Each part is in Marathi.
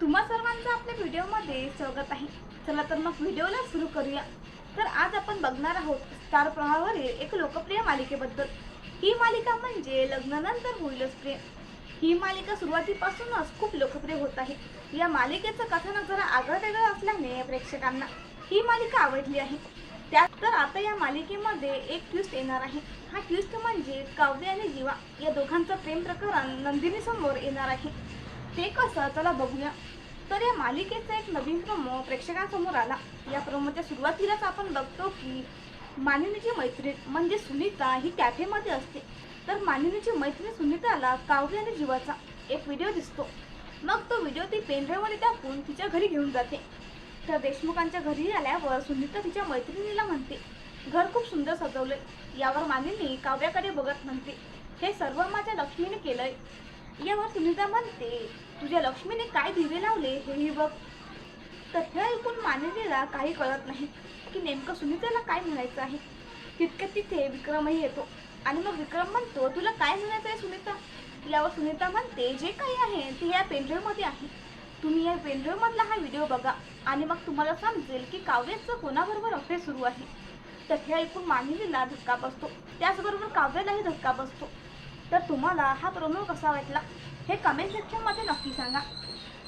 तुम्हा सर्वांचं आपल्या व्हिडिओमध्ये स्वागत आहे. चला तर मग व्हिडिओला सुरू करूया. तर आज आपण बघणार आहोत स्टार प्रवाहावरील एक लोकप्रिय मालिकेबद्दल. ही मालिका म्हणजे लग्नानंतर होईलच प्रेम ही मालिका सुरुवातीपासूनच खूप लोकप्रिय होत आहे. या मालिकेचं कथानक जरा आगळं वेगळं असल्याने प्रेक्षकांना ही मालिका आवडली आहे. त्यात तर आता या मालिकेमध्ये एक ट्विस्ट येणार आहे. हा ट्विस्ट म्हणजे काव्य आणि जीवा या दोघांचं प्रेम प्रकरण नंदिनीसमोर येणार आहे. ते कसं चला बघूया. तर या मालिकेचा एक नवीन प्रोमो प्रेक्षकांसमोर आला. या प्रोमोच्या सुरुवातीलाच आपण बघतो की मानिनीची मैत्रीण म्हणजे सुनीता ही कॅफेमध्ये असते. तर मानिनीची मैत्रीण सुनीताला कावरी आणि जीवाचा एक व्हिडिओ दिसतो. मग तो व्हिडिओ ती पेनड्राईव्हमध्ये टाकून तिच्या घरी घेऊन जाते. तर देशमुखांच्या घरी आल्यावर सुनीता तिच्या मैत्रिणीला म्हणते घर खूप सुंदर सजवले यावर मानिनी काव्याकडे बघत म्हणते हे सर्व माझ्या लक्ष्मीने केलंय. यावर सुनीता म्हणते तुझ्या लक्ष्मीने काय दिवे लावले हेही बघ. तथ्य ऐकून मानिनीला काही कळत नाही की नेमकं सुनीताला काय म्हणायचं आहे. तितकं तिथे विक्रमही येतो. आणि मग विक्रम म्हणतो तुला काय म्हणायचं आहे सुनीता? यावर सुनीता म्हणते जे काही आहे ते या पेनड्राईव्हमध्ये आहे. तुम्ही या पेनड्राईव्हमधला हा व्हिडिओ बघा आणि मग तुम्हाला समजेल की काव्याचं कोणाबरोबर अफेअर सुरू आहे. तथ्य ऐकून मानिनीला धक्का बसतो. त्याचबरोबर काव्यालाही धक्का बसतो. तर तुम्हाला हा प्रोमो कसा वाटला? हे कमेंट सेक्शनमध्ये नक्की सांगा.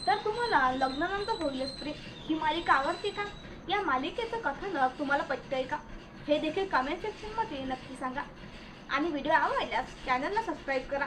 तर तुम्हाला लग्नानंतर होईलच प्रेम ही मालिका आवडते का? या मालिकेचं कथानक तुम्हाला पटतंय का? हे देखील कमेंट सेक्शनमध्ये नक्की सांगा. आणि व्हिडिओ आवडल्यास चॅनलला सबस्क्राईब करा.